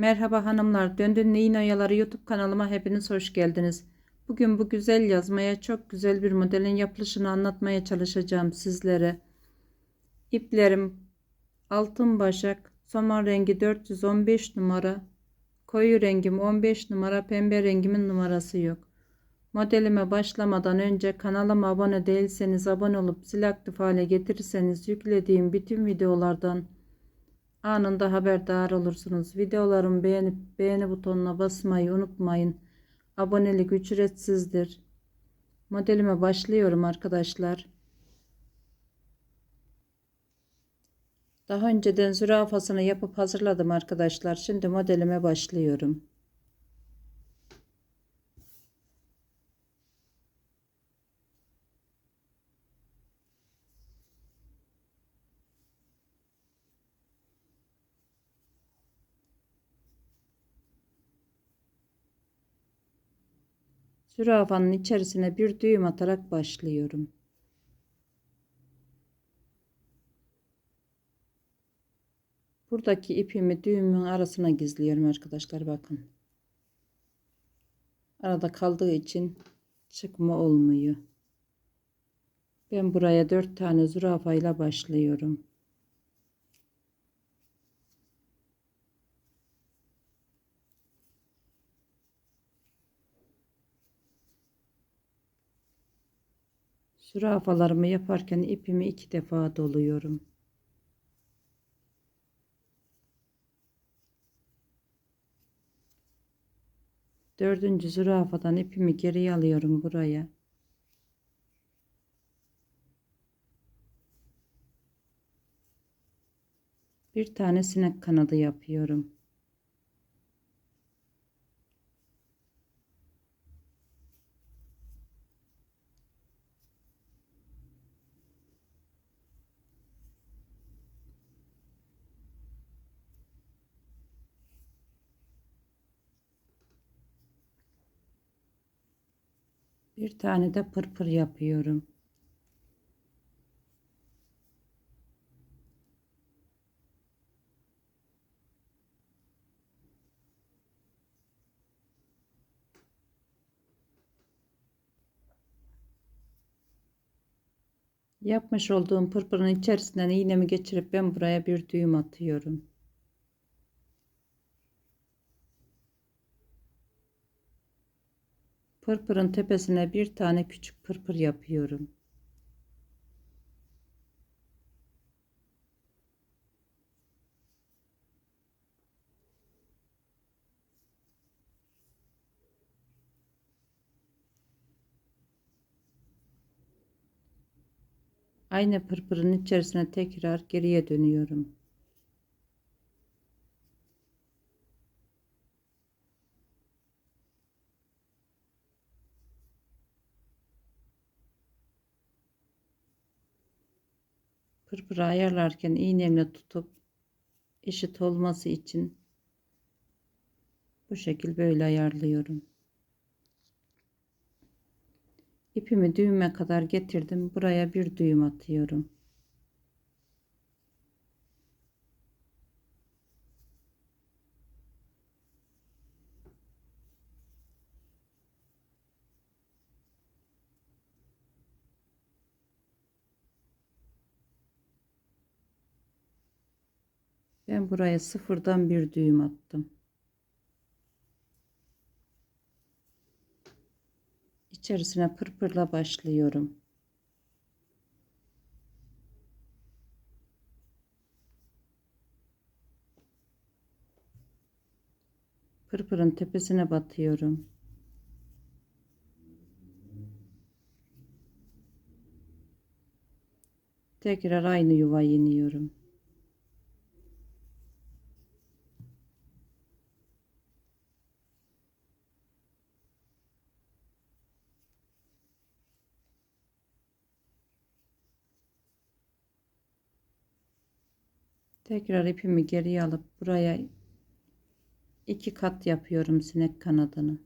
Merhaba hanımlar, Döndün Neyin Oyaları YouTube kanalıma hepiniz hoş geldiniz. Bugün bu güzel yazmaya çok güzel bir modelin yapılışını anlatmaya çalışacağım sizlere. İplerim altın başak, somon rengi 415 numara, koyu rengim 15 numara, pembe rengimin numarası yok. Modelime başlamadan önce kanalıma abone değilseniz abone olup zil aktif hale getirirseniz yüklediğim bütün videolardan anında haberdar olursunuz. Videolarımı beğenip beğeni butonuna basmayı unutmayın. Abonelik ücretsizdir. Modelime başlıyorum arkadaşlar. Daha önceden zürafasını yapıp hazırladım arkadaşlar. Şimdi modelime başlıyorum. Zürafanın içerisine bir düğüm atarak başlıyorum. Buradaki ipimi düğümün arasına gizliyorum arkadaşlar bakın. Arada kaldığı için çıkma olmuyor. Ben buraya dört tane zürafayla başlıyorum. Zürafalarımı yaparken ipimi iki defa doluyorum. Dördüncü zürafadan ipimi geri alıyorum buraya. Bir tane sinek kanadı yapıyorum. Bir tane de pırpır yapıyorum. Yapmış olduğum pırpırın içerisinden iğnemi geçirip ben buraya bir düğüm atıyorum. Pırpırın tepesine bir tane küçük pırpır yapıyorum. Aynı pırpırın içerisine tekrar geriye dönüyorum. Pırpırı ayarlarken iğnemle tutup eşit olması için bu şekil böyle ayarlıyorum. İpimi düğüme kadar getirdim. Buraya bir düğüm atıyorum. Buraya sıfırdan bir düğüm attım. İçerisine pırpırla başlıyorum. Pırpırın tepesine batıyorum. Tekrar aynı yuvayı iniyorum. Tekrar ipimi geriye alıp buraya iki kat yapıyorum sinek kanadını.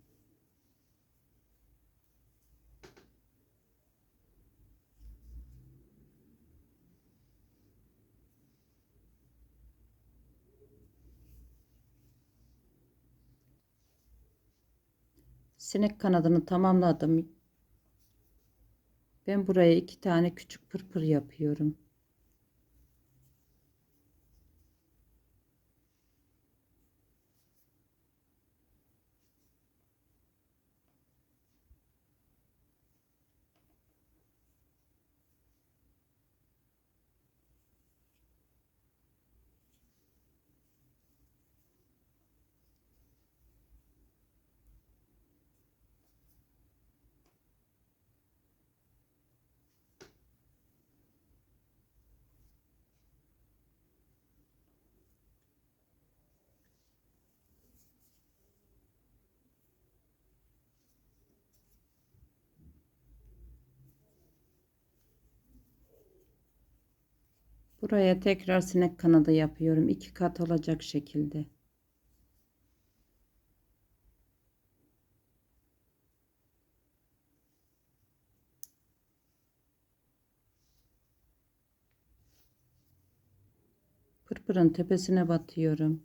Sinek kanadını tamamladım. Ben buraya iki tane küçük pırpır yapıyorum. Buraya tekrar sinek kanadı yapıyorum. iki kat olacak şekilde. Pırpırın tepesine batıyorum.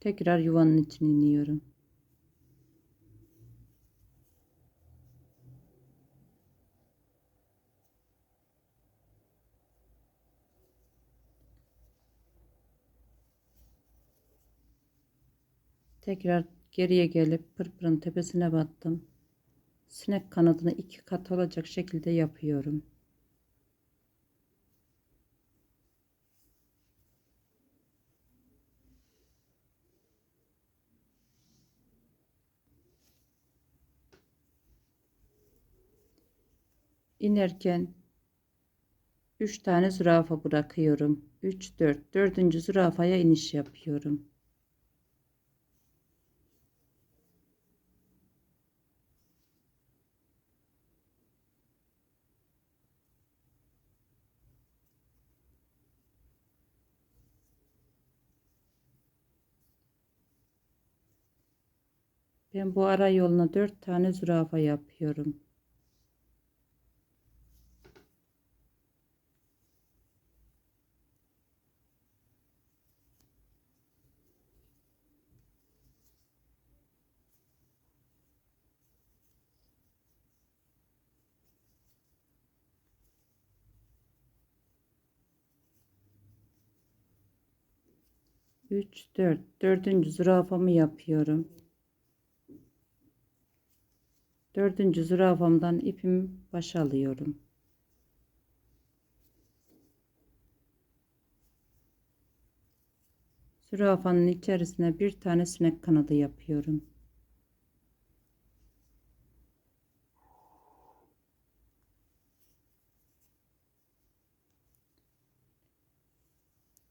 Tekrar yuvanın içine iniyorum. Tekrar geriye gelip pırpırın tepesine battım. Sinek kanadını iki kat olacak şekilde yapıyorum. inerken 3 tane zürafa bırakıyorum. 3 4 4. zürafaya iniş yapıyorum. Ben bu ara yoluna 4 tane zürafa yapıyorum. Üç, dört. Dördüncü zürafamı yapıyorum. Dördüncü zürafamdan ipimi baş alıyorum. Zürafanın içerisine bir tane sinek kanadı yapıyorum.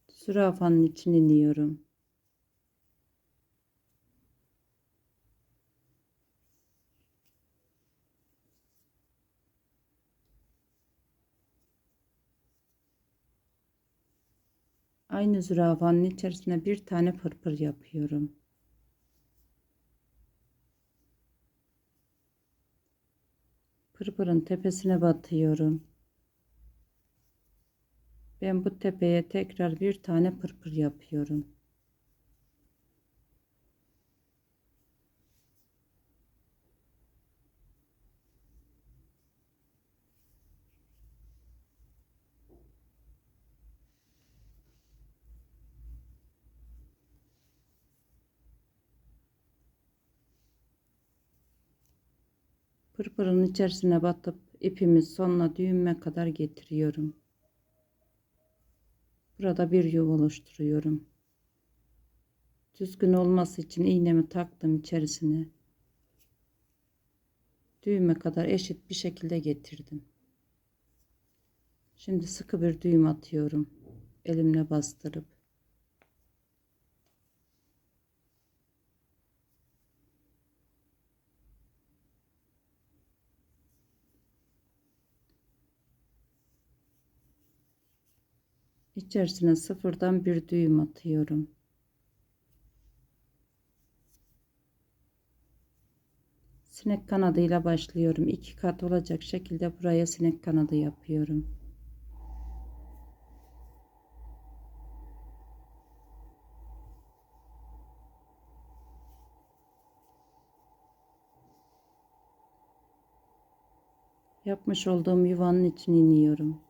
Zürafanın içine iniyorum. Aynı zürafanın içerisine bir tane pırpır yapıyorum. Pırpırın tepesine batıyorum. Ben bu tepeye tekrar bir tane pırpır yapıyorum. Pırpırın içerisine batıp ipimi sonuna düğüme kadar getiriyorum. Burada bir yuva oluşturuyorum. Düzgün olması için iğnemi taktım içerisine. Düğüme kadar eşit bir şekilde getirdim. Şimdi sıkı bir düğüm atıyorum. Elimle bastırıp. içerisine sıfırdan bir düğüm atıyorum. Sinek kanadıyla başlıyorum. İki kat olacak şekilde buraya sinek kanadı yapıyorum. Yapmış olduğum yuvanın içine iniyorum.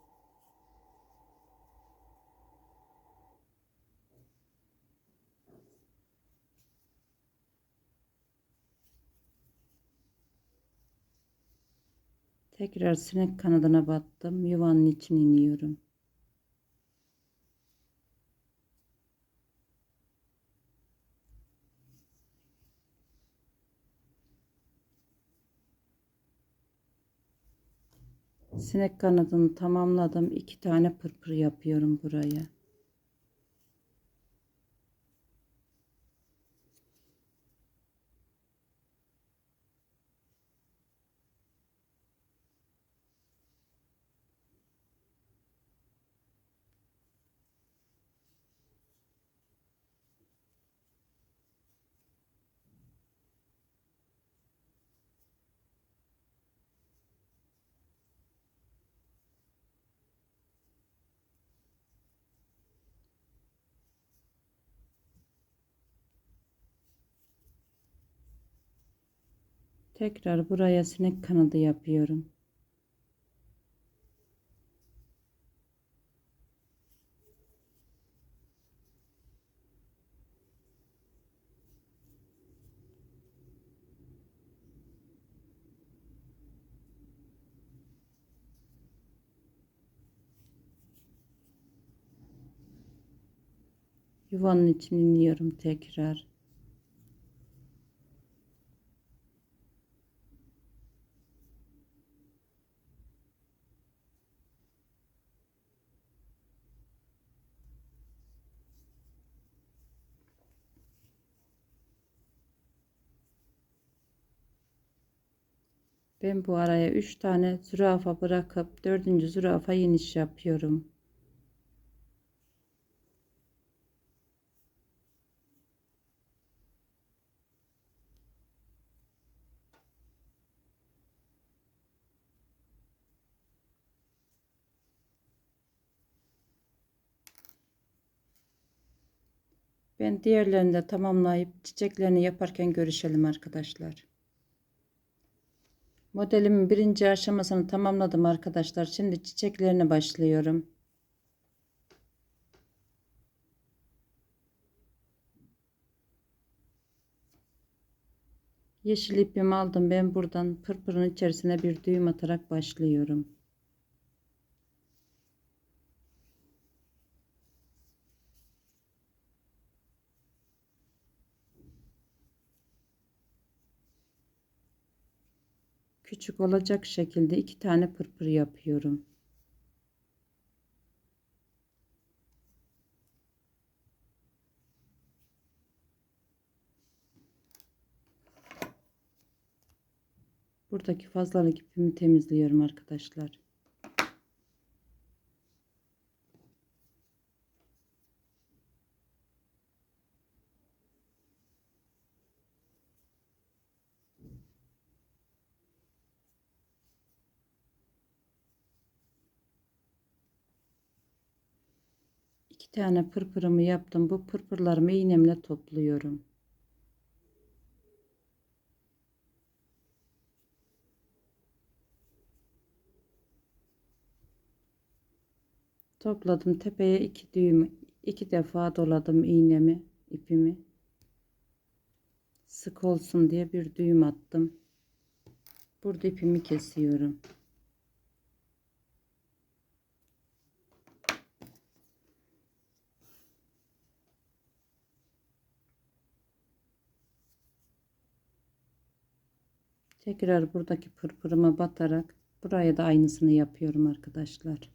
Tekrar sinek kanadına battım. Yuvanın içine iniyorum. Sinek kanadını tamamladım. İki tane pırpır yapıyorum buraya. Tekrar buraya sinek kanadı yapıyorum. Yuvanın içine iniyorum tekrar. Ben bu araya 3 tane zürafa bırakıp 4. zürafa iniş yapıyorum. Ben diğerlerini de tamamlayıp çiçeklerini yaparken görüşelim arkadaşlar. Modelimin birinci aşamasını tamamladım arkadaşlar. Şimdi çiçeklerine başlıyorum. Yeşil ipimi aldım. Ben buradan pırpırın içerisine bir düğüm atarak başlıyorum. Küçük olacak şekilde iki tane pırpır yapıyorum. Buradaki fazlalık ipimi temizliyorum arkadaşlar. iki tane pırpırımı yaptım. Bu pırpırlarımı iğnemle topluyorum. Topladım. Tepeye iki düğüm iki defa doladım iğnemi, ipimi. Sık olsun diye bir düğüm attım. Burada ipimi kesiyorum. Tekrar buradaki pırpırıma batarak buraya da aynısını yapıyorum arkadaşlar.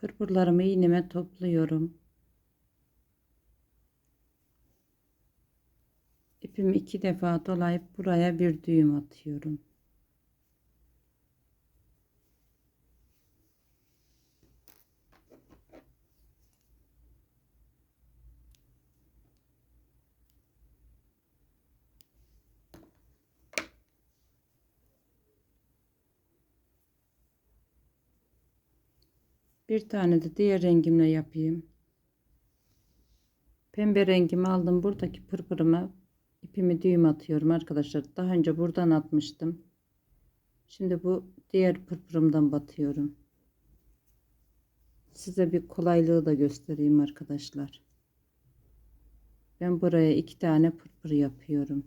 Pırpırlarımı iğneme topluyorum. İpimi iki defa dolayıp buraya bir düğüm atıyorum. Bir tane de diğer rengimle yapayım. Pembe rengimi aldım. Buradaki pırpırıma ipimi düğüm atıyorum arkadaşlar. Daha önce buradan atmıştım. Şimdi bu diğer pırpırımdan batıyorum. Size bir kolaylığı da göstereyim arkadaşlar. Ben buraya iki tane pırpır yapıyorum.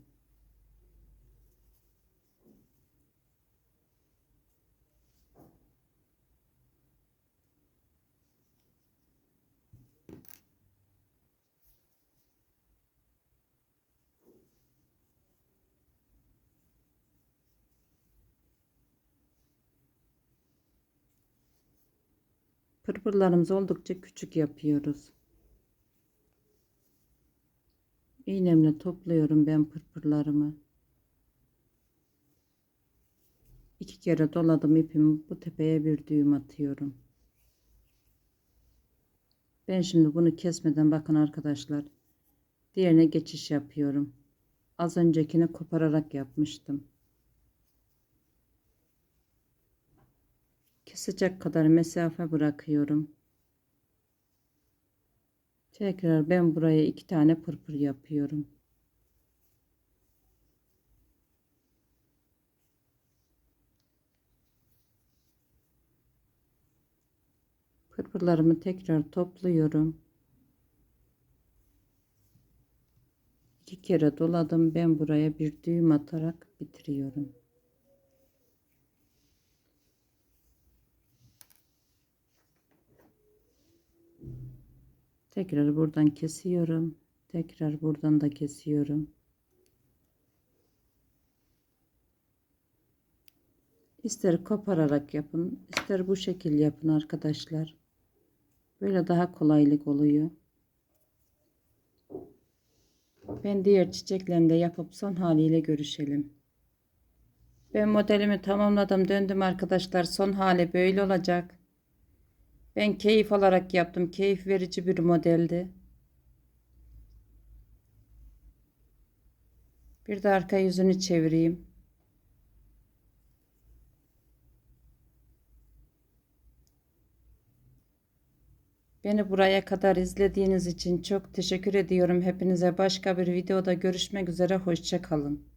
Pırpırlarımızı oldukça küçük yapıyoruz. İğnemle topluyorum ben pırpırlarımı. İki kere doladım ipimi bu tepeye bir düğüm atıyorum. Ben şimdi bunu kesmeden bakın arkadaşlar. Diğerine geçiş yapıyorum. Az öncekini kopararak yapmıştım. Kesecek kadar mesafe bırakıyorum. Tekrar ben buraya iki tane pırpır yapıyorum. Pırpırlarımı tekrar topluyorum. İki kere doladım. Ben buraya bir düğüm atarak bitiriyorum. Tekrar buradan kesiyorum. Tekrar buradan da kesiyorum. İster kopararak yapın, ister bu şekil yapın arkadaşlar. Böyle daha kolaylık oluyor. Ben diğer çiçeklerini yapıp son haliyle görüşelim. Ben modelimi tamamladım, döndüm arkadaşlar. Son hali böyle olacak. Ben keyif alarak yaptım. Keyif verici bir modeldi. Bir de arka yüzünü çevireyim. Beni buraya kadar izlediğiniz için çok teşekkür ediyorum. Hepinize başka bir videoda görüşmek üzere. Hoşçakalın.